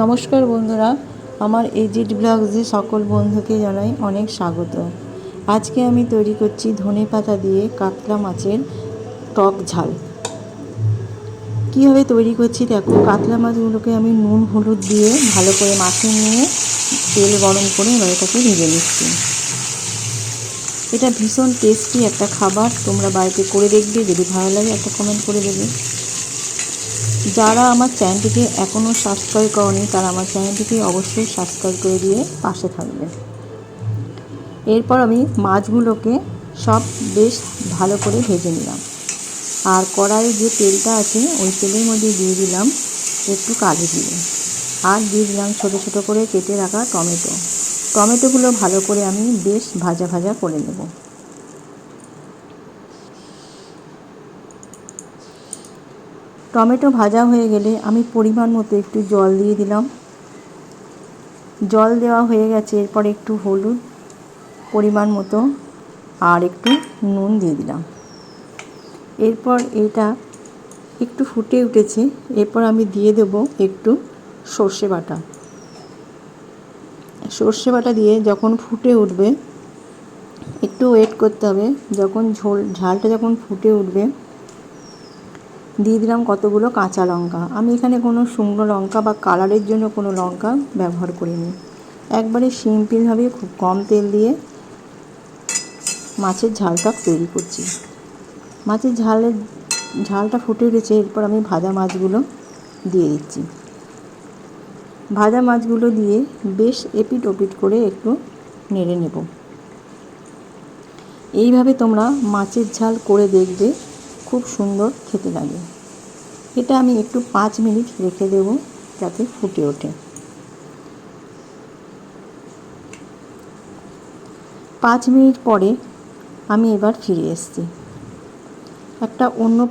নমস্কার বন্ধুরা, আমার এজিট ব্লগসে সকল বন্ধুকে জানাই অনেক স্বাগত। আজকে আমি তৈরি করছি ধনে পাতা দিয়ে কাতলা মাছের টক ঝাল। কীভাবে তৈরি করছি দেখো, কাতলা মাছগুলোকে আমি নুন, হলুদ দিয়ে ভালো করে মাখিয়ে নিয়ে তেল গরম করে এবার এটাকে ভেজে নিচ্ছি। এটা ভীষণ টেস্টি একটা খাবার, তোমরা বাড়িতে করে দেখবে, যদি ভালো লাগে একটা কমেন্ট করে দেবে। যারা আমার চ্যানেলটিকে এখনও সাবস্ক্রাইব করনি, তারা আমার চ্যানেলটিকে অবশ্যই সাবস্ক্রাইব করে দিয়ে পাশে থাকবে। এরপর আমি মাছগুলোকে সব বেশ ভালো করে ভেজে নিলাম। আর কড়াইয়ে যে তেলটা আছে, ওই তেলের মধ্যে দিয়ে দিলাম একটু কালি দিয়ে আর দিয়ে দিলাম ছোটো ছোটো করে কেটে রাখা টমেটো। টমেটোগুলো ভালো করে আমি বেশ ভাজা ভাজা করে নেব। টমেটো ভাজা হয়ে গেলে আমি পরিমাণ মতো একটু জল দিয়ে দিলাম। জল দেওয়া হয়ে গেছে, এরপর একটু হলুদ পরিমাণ মতো আর একটু নুন দিয়ে দিলাম। এরপর এটা একটু ফুটে উঠেছে, এরপর আমি দিয়ে দেব একটু সর্ষে বাটা। সর্ষে বাটা দিয়ে যখন ফুটে উঠবে, একটু ওয়েট করতে হবে। যখন ঝোল, ঝালটা যখন ফুটে উঠবে দিয়ে দিলাম কতগুলো কাঁচা লঙ্কা। আমি এখানে কোনো শুকনো লঙ্কা বা কালারের জন্য কোনো লঙ্কা ব্যবহার করিনি। একবারে সিম্পলভাবে খুব কম তেল দিয়ে মাছের ঝালটা তৈরি করছি। মাছের ঝালের ঝালটা ফুটে উঠেছে এরপর আমি ভাজা মাছগুলো দিয়ে দিচ্ছি। ভাজা মাছগুলো দিয়ে বেশ এপিট ওপিট করে একটু নেড়ে নেব। এইভাবে তোমরা মাছের ঝাল করে দেখবে খুব সুন্দর খেতে লাগে। এটা আমি একটু পাঁচ মিনিট রেখে দেব যাতে ফুটে ওঠে। পাঁচ মিনিট পরে আমি এবার ফিরে এসছি। একটা অন্য